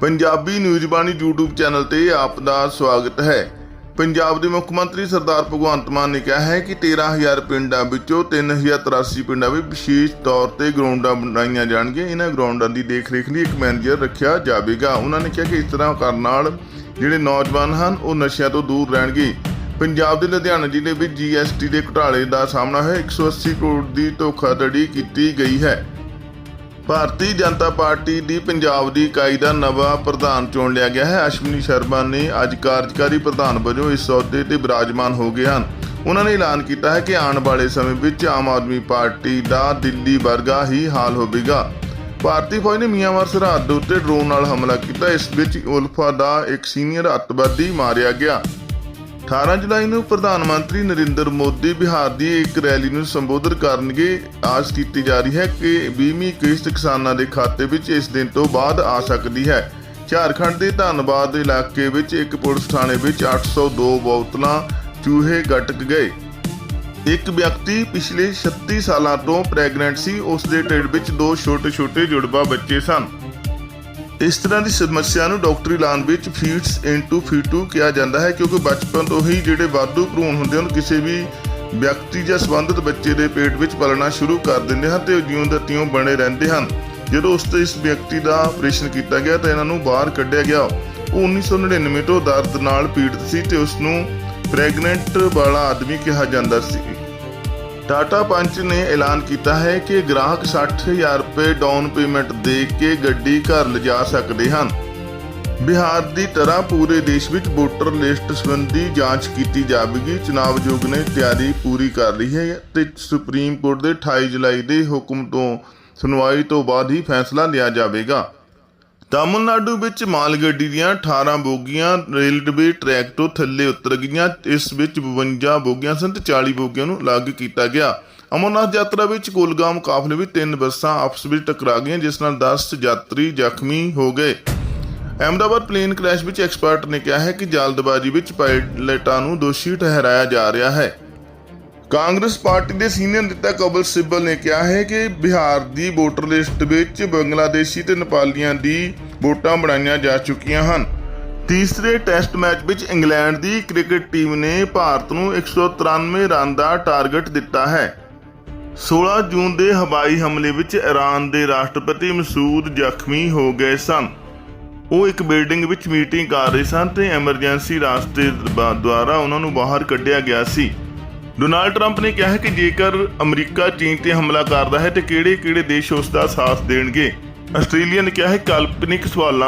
Punjabi news Bani YouTube channel ਤੇ ਆਪ ਦਾ ਸਵਾਗਤ ਹੈ। ਪੰਜਾਬ ਦੇ ਮੁੱਖ ਮੰਤਰੀ ਸਰਦਾਰ ਭਗਵੰਤ ਮਾਨ ਨੇ ਕਿਹਾ ਹੈ ਕਿ 13000 ਪਿੰਡਾਂ ਵਿੱਚੋਂ 3083 ਪਿੰਡਾਂ ਵਿੱਚ ਵਿਸ਼ੇਸ਼ ਤੌਰ ਤੇ ਗਰਾਊਂਡਾਂ ਬਣਾਈਆਂ ਜਾਣਗੀਆਂ। ਇਹਨਾਂ ਗਰਾਊਂਡਾਂ ਦੀ ਦੇਖ ਰੇਖ ਲਈ ਇੱਕ ਮੈਨੇਜਰ ਰੱਖਿਆ ਜਾਵੇਗਾ। ਉਹਨਾਂ ਨੇ ਕਿਹਾ ਕਿ ਇਸ ਤਰ੍ਹਾਂ ਕਰਨ ਨਾਲ ਜਿਹੜੇ ਨੌਜਵਾਨ ਹਨ, ਉਹ ਨਸ਼ਿਆਂ ਤੋਂ ਦੂਰ ਰਹਿਣਗੇ। ਪੰਜਾਬ ਦੇ ਲੁਧਿਆਣਾ ਜ਼ਿਲ੍ਹੇ ਵਿੱਚ GST ਦੇ ਘੁਟਾਲੇ ਦਾ ਸਾਹਮਣਾ ਹੈ 180 ਕਰੋੜ ਦੀ ਧੋਖਾਧੜੀ ਕੀਤੀ ਗਈ ਹੈ। ਭਾਰਤੀ ਜਨਤਾ ਪਾਰਟੀ ਦੀ ਪੰਜਾਬ ਦੀ ਇਕਾਈ ਦਾ ਨਵਾਂ ਪ੍ਰਧਾਨ ਚੁਣ ਲਿਆ ਗਿਆ ਹੈ। ਅਸ਼ਵਨੀ ਸ਼ਰਮਾ ਨੇ ਅੱਜ ਕਾਰਜਕਾਰੀ ਪ੍ਰਧਾਨ ਵਜੋਂ ਇਸ ਅਹੁਦੇ ਤੇ ਬਿਰਾਜਮਾਨ ਹੋ ਗਏ ਹਨ। ਉਹਨਾਂ ਨੇ ਐਲਾਨ ਕੀਤਾ ਹੈ ਕਿ ਆਉਣ ਵਾਲੇ ਸਮੇਂ ਵਿੱਚ ਆਮ ਆਦਮੀ ਪਾਰਟੀ ਦਾ ਦਿੱਲੀ ਵਰਗਾ ਹੀ ਹਾਲ ਹੋਵੇਗਾ। ਭਾਰਤੀ ਫੌਜ ਨੇ ਮਿਆਂਮਾਰ ਸਰਹੱਦ ਉੱਤੇ ਡਰੋਨ ਨਾਲ ਹਮਲਾ ਕੀਤਾ। ਇਸ ਵਿੱਚ ਉਲਫਾ ਦਾ ਇੱਕ ਸੀਨੀਅਰ ਅੱਤਵਾਦੀ ਮਾਰਿਆ ਗਿਆ। 18 ਜੁਲਾਈ ਨੂੰ ਪ੍ਰਧਾਨ ਮੰਤਰੀ ਨਰਿੰਦਰ ਮੋਦੀ ਬਿਹਾਰ ਦੀ ਇੱਕ ਰੈਲੀ ਨੂੰ ਸੰਬੋਧਨ ਕਰਨਗੇ। ਆਸ ਕੀਤੀ ਜਾ ਰਹੀ ਹੈ ਕਿ 20ਵੀਂ ਕਿਸ਼ਤ ਕਿਸਾਨਾਂ ਦੇ ਖਾਤੇ ਵਿੱਚ ਇਸ ਦਿਨ ਤੋਂ ਬਾਅਦ ਆ ਸਕਦੀ ਹੈ। ਝਾਰਖੰਡ ਦੇ ਧੰਨਬਾਦ ਇਲਾਕੇ ਵਿੱਚ ਇੱਕ ਪੁਲਿਸ ਥਾਣੇ ਵਿੱਚ 802 ਬੋਤਲਾਂ ਚੂਹੇ ਗਟਕ ਗਏ। ਇੱਕ ਵਿਅਕਤੀ ਪਿਛਲੇ 36 ਸਾਲਾਂ ਤੋਂ ਪ੍ਰੈਗਨੈਂਟ ਸੀ। ਉਸ ਦੇ ਢਿੱਡ ਵਿੱਚ ਦੋ ਛੋਟੇ-ਛੋਟੇ ਜੁੜਵਾ ਬੱਚੇ ਸਨ। ਇਸ ਤਰ੍ਹਾਂ ਦੀ ਸਮੱਸਿਆ ਨੂੰ ਡਾਕਟਰੀ ਇਲਾਜ ਵਿੱਚ ਫੀਟਸ ਇਨਟੂ ਫੀਟੂ ਕਿਹਾ ਜਾਂਦਾ ਹੈ, ਕਿਉਂਕਿ ਬਚਪਨ ਤੋਂ ਹੀ ਜਿਹੜੇ ਵਾਧੂ ਭਰੂਣ ਹੁੰਦੇ ਹਨ, ਕਿਸੇ ਵੀ ਵਿਅਕਤੀ ਜਾਂ ਸੰਬੰਧਿਤ ਬੱਚੇ ਦੇ ਪੇਟ ਵਿੱਚ ਪਲਣਾ ਸ਼ੁਰੂ ਕਰ ਦਿੰਦੇ ਹਨ ਤੇ ਉਹ ਜਿਉਂ ਦਾ ਤਿਉਂ ਬਣੇ ਰਹਿੰਦੇ ਹਨ। ਜਦੋਂ ਉਸ ਤੇ ਇਸ ਵਿਅਕਤੀ ਦਾ ਆਪਰੇਸ਼ਨ ਕੀਤਾ ਗਿਆ ਤਾਂ ਇਹਨਾਂ ਨੂੰ ਬਾਹਰ ਕੱਢਿਆ ਗਿਆ। ਉਹ 1999 ਤੋਂ ਦਰਦ ਨਾਲ ਪੀੜਤ ਸੀ ਤੇ ਉਸ ਨੂੰ ਪ੍ਰੈਗਨੈਂਟ ਵਾਲਾ ਆਦਮੀ ਕਿਹਾ ਜਾਂਦਾ ਸੀ। ਟਾਟਾ ਪੰਚ ਨੇ ਐਲਾਨ ਕੀਤਾ ਹੈ ਕਿ ਗ੍ਰਾਹਕ 60000 ਰੁਪਏ ਡਾਊਨ ਪੇਮੈਂਟ ਦੇ ਕੇ ਗੱਡੀ ਘਰ ਲਿਜਾ ਸਕਦੇ ਹਨ। ਬਿਹਾਰ ਦੀ ਤਰ੍ਹਾਂ ਪੂਰੇ ਦੇਸ਼ ਵਿੱਚ ਵੋਟਰ ਲਿਸਟ ਸੰਬੰਧੀ ਜਾਂਚ ਕੀਤੀ ਜਾਵੇਗੀ। ਚੁਣਾਵ ਆਯੋਗ ਨੇ ਤਿਆਰੀ ਪੂਰੀ ਕਰ ਲਈ ਹੈ ਤੇ ਸੁਪਰੀਮ ਕੋਰਟ ਦੇ 28 ਜੁਲਾਈ ਦੇ ਹੁਕਮ ਤੋਂ ਸੁਣਵਾਈ ਤੋਂ ਬਾਅਦ ਹੀ ਫੈਸਲਾ ਲਿਆ ਜਾਵੇਗਾ। ਤਾਮਿਲਨਾਡੂ ਵਿੱਚ ਮਾਲ ਗੱਡੀ ਦੀਆਂ 18 ਬੋਗੀਆਂ ਰੇਲਵੇ ਟਰੈਕ ਤੋਂ ਥੱਲੇ ਉਤਰ ਗਈਆਂ। ਇਸ ਵਿੱਚ 52 ਬੋਗੀਆਂ ਸਨ ਤੇ 40 ਬੋਗੀਆਂ ਨੂੰ ਅਲੱਗ ਕੀਤਾ ਗਿਆ। ਅਮਰਨਾਥ ਯਾਤਰਾ ਵਿੱਚ ਕੁਲਗਾਮ ਕਾਫਲੇ ਵਿੱਚ ਤਿੰਨ ਬੱਸਾਂ ਆਪਸ ਵਿੱਚ ਟਕਰਾ ਗਈਆਂ, ਜਿਸ ਨਾਲ 10 ਯਾਤਰੀ ਜ਼ਖਮੀ ਹੋ ਗਏ। ਅਹਿਮਦਾਬਾਦ ਪਲੇਨ ਕ੍ਰੈਸ਼ ਵਿੱਚ ਐਕਸਪਰਟ ਨੇ ਕਿਹਾ ਹੈ ਕਿ ਜਲਦਬਾਜ਼ੀ ਵਿੱਚ ਪਾਇਲਟਾਂ ਨੂੰ ਦੋਸ਼ੀ ਠਹਿਰਾਇਆ ਜਾ ਰਿਹਾ ਹੈ। ਕਾਂਗਰਸ ਪਾਰਟੀ ਦੇ ਸੀਨੀਅਰ ਨੇਤਾ ਕਬਲ ਸਿੱਬਲ ਨੇ ਕਿਹਾ ਹੈ ਕਿ ਬਿਹਾਰ ਦੀ ਵੋਟਰ ਲਿਸਟ ਵਿੱਚ ਬੰਗਲਾਦੇਸ਼ੀ ਤੇ ਨੇਪਾਲੀਆਂ ਦੀ ਵੋਟਾਂ ਬਣਾਈਆਂ ਜਾ ਚੁੱਕੀਆਂ ਹਨ। ਤੀਸਰੇ ਟੈਸਟ ਮੈਚ ਵਿੱਚ ਇੰਗਲੈਂਡ ਦੀ ਕ੍ਰਿਕਟ ਟੀਮ ਨੇ ਭਾਰਤ ਨੂੰ 193 ਰਨ ਦਾ ਟਾਰਗੇਟ ਦਿੱਤਾ ਹੈ। 16 ਜੂਨ ਦੇ ਹਵਾਈ ਹਮਲੇ ਵਿੱਚ ਈਰਾਨ ਦੇ ਰਾਸ਼ਟਰਪਤੀ ਮਸੂਦ ਜ਼ਖਮੀ ਹੋ ਗਏ ਸਨ। ਉਹ ਇੱਕ ਬਿਲਡਿੰਗ ਵਿੱਚ ਮੀਟਿੰਗ ਕਰ ਰਹੇ ਸਨ ਤੇ ਐਮਰਜੈਂਸੀ ਰਾਸਤੇ ਦੁਆਰਾ ਉਹਨਾਂ ਨੂੰ ਬਾਹਰ ਕੱਢਿਆ ਗਿਆ ਸੀ। ਡੋਨਾਲਡ ਟਰੰਪ ਨੇ ਕਿਹਾ ਹੈ ਕਿ ਜੇਕਰ ਅਮਰੀਕਾ, ਚੀਨ ਤੇ ਹਮਲਾ ਕਰਦਾ ਹੈ ਤੇ ਕਿਹੜੇ-ਕਿਹੜੇ ਦੇਸ਼ ਉਸ ਦਾ ਸਾਥ ਦੇਣਗੇ। ਆਸਟ੍ਰੇਲੀਆ ਨੇ ਕਿਹਾ ਹੈ ਕਾਲਪਨਿਕ ਸਵਾਲਾਂ